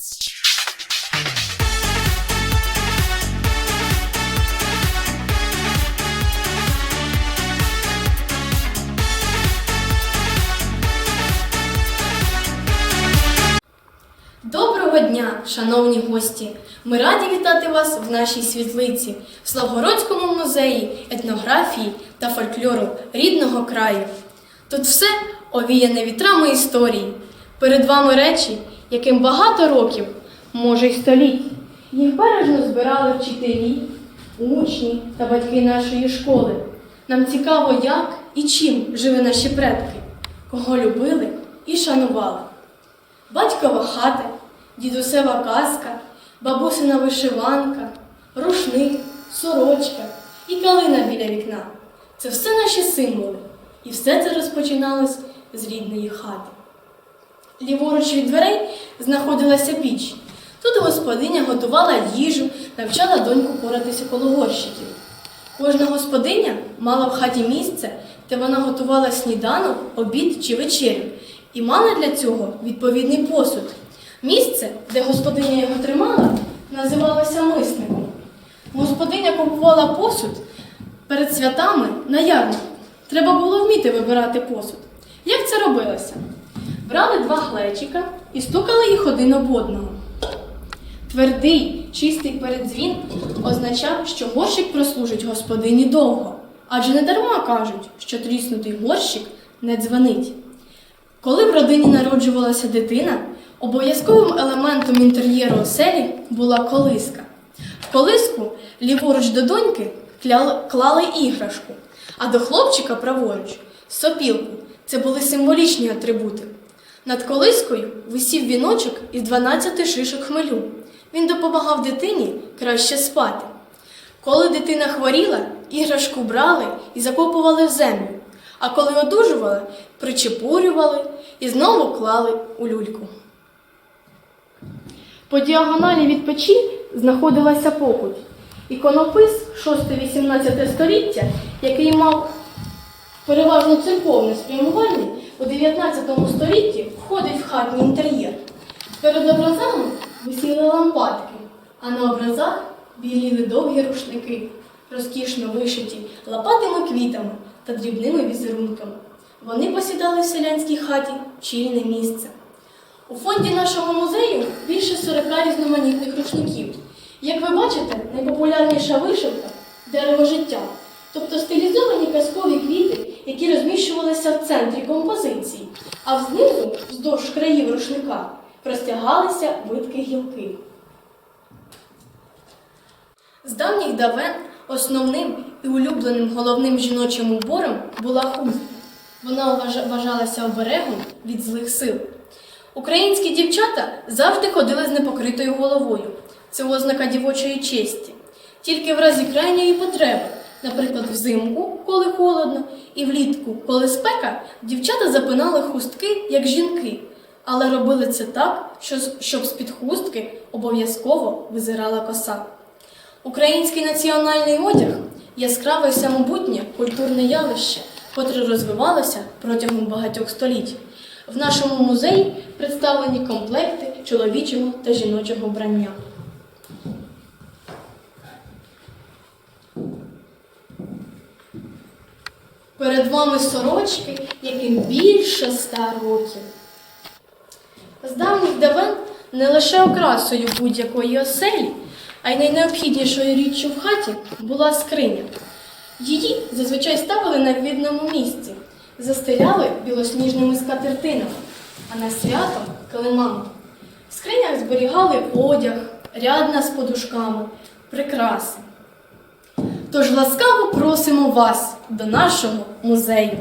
Доброго дня, шановні гості! Ми раді вітати вас в нашій світлиці, в Славгородському музеї етнографії та фольклору рідного краю. Тут все овіяне вітрами історії. Перед вами речі, яким багато років, може й століть. Їх бережно збирали вчителі, учні та батьки нашої школи. Нам цікаво, як і чим жили наші предки, кого любили і шанували. Батькова хата, дідусева казка, бабусина вишиванка, рушник, сорочка і калина біля вікна. Це все наші символи. І все це розпочиналось з рідної хати. Ліворуч від дверей знаходилася піч. Тут господиня готувала їжу, навчала доньку поратися коло горщиків. Кожна господиня мала в хаті місце, де вона готувала сніданок, обід чи вечерю, і мала для цього відповідний посуд. Місце, де господиня його тримала, називалося мисником. Господиня купувала посуд перед святами на ярмарку. Треба було вміти вибирати посуд. Як це робилося? Брали два глечика і стукали їх один об одного. Твердий, чистий передзвін означав, що горщик прослужить господині довго, адже не дарма кажуть, що тріснутий горщик не дзвонить. Коли в родині народжувалася дитина, обов'язковим елементом інтер'єру оселі була колиска. В колиску ліворуч до доньки клали іграшку, а до хлопчика праворуч сопілку. Це були символічні атрибути. Над колискою висів віночок із 12 шишок хмелю. Він допомагав дитині краще спати. Коли дитина хворіла, іграшку брали і закопували в землю, а коли одужували, причепурювали і знову клали у люльку. По діагоналі від печі знаходилася покуть. Іконопис 6-18 століття, який мав переважно церковне спрямування, у 19 столітті входить в хатній інтер'єр. Перед образами висіли лампадки, а на образах біліли довгі рушники, розкішно вишиті лопатими квітами та дрібними візерунками. Вони посідали в селянській хаті чільне місце. У фонді нашого музею більше 40 різноманітних рушників. Як ви бачите, найпопулярніша вишивка дерево життя, тобто стилізовані казкові квіти, розміщувалися в центрі композиції, а знизу, вздовж країв рушника, простягалися витки гілки. З давніх давен основним і улюбленим головним жіночим убором була хустка. Вона вважалася оберегом від злих сил. Українські дівчата завжди ходили з непокритою головою. Це ознака дівочої честі. Тільки в разі крайньої потреби, наприклад, взимку, коли холодно, і влітку, коли спека, дівчата запинали хустки, як жінки, але робили це так, щоб з-під хустки обов'язково визирала коса. Український національний одяг яскраве і самобутнє культурне явище, котре розвивалося протягом багатьох століть. В нашому музеї представлені комплекти чоловічого та жіночого вбрання. Перед вами сорочки, яким більше ста років. З давніх давен не лише окрасою будь-якої оселі, а й найнеобхіднішою річчю в хаті була скриня. Її зазвичай ставили на видному місці, застеляли білосніжними скатертинами, а на свято килимами. В скринях зберігали одяг, рядна з подушками, прикраси. Тож ласкаво просимо вас до нашого музею.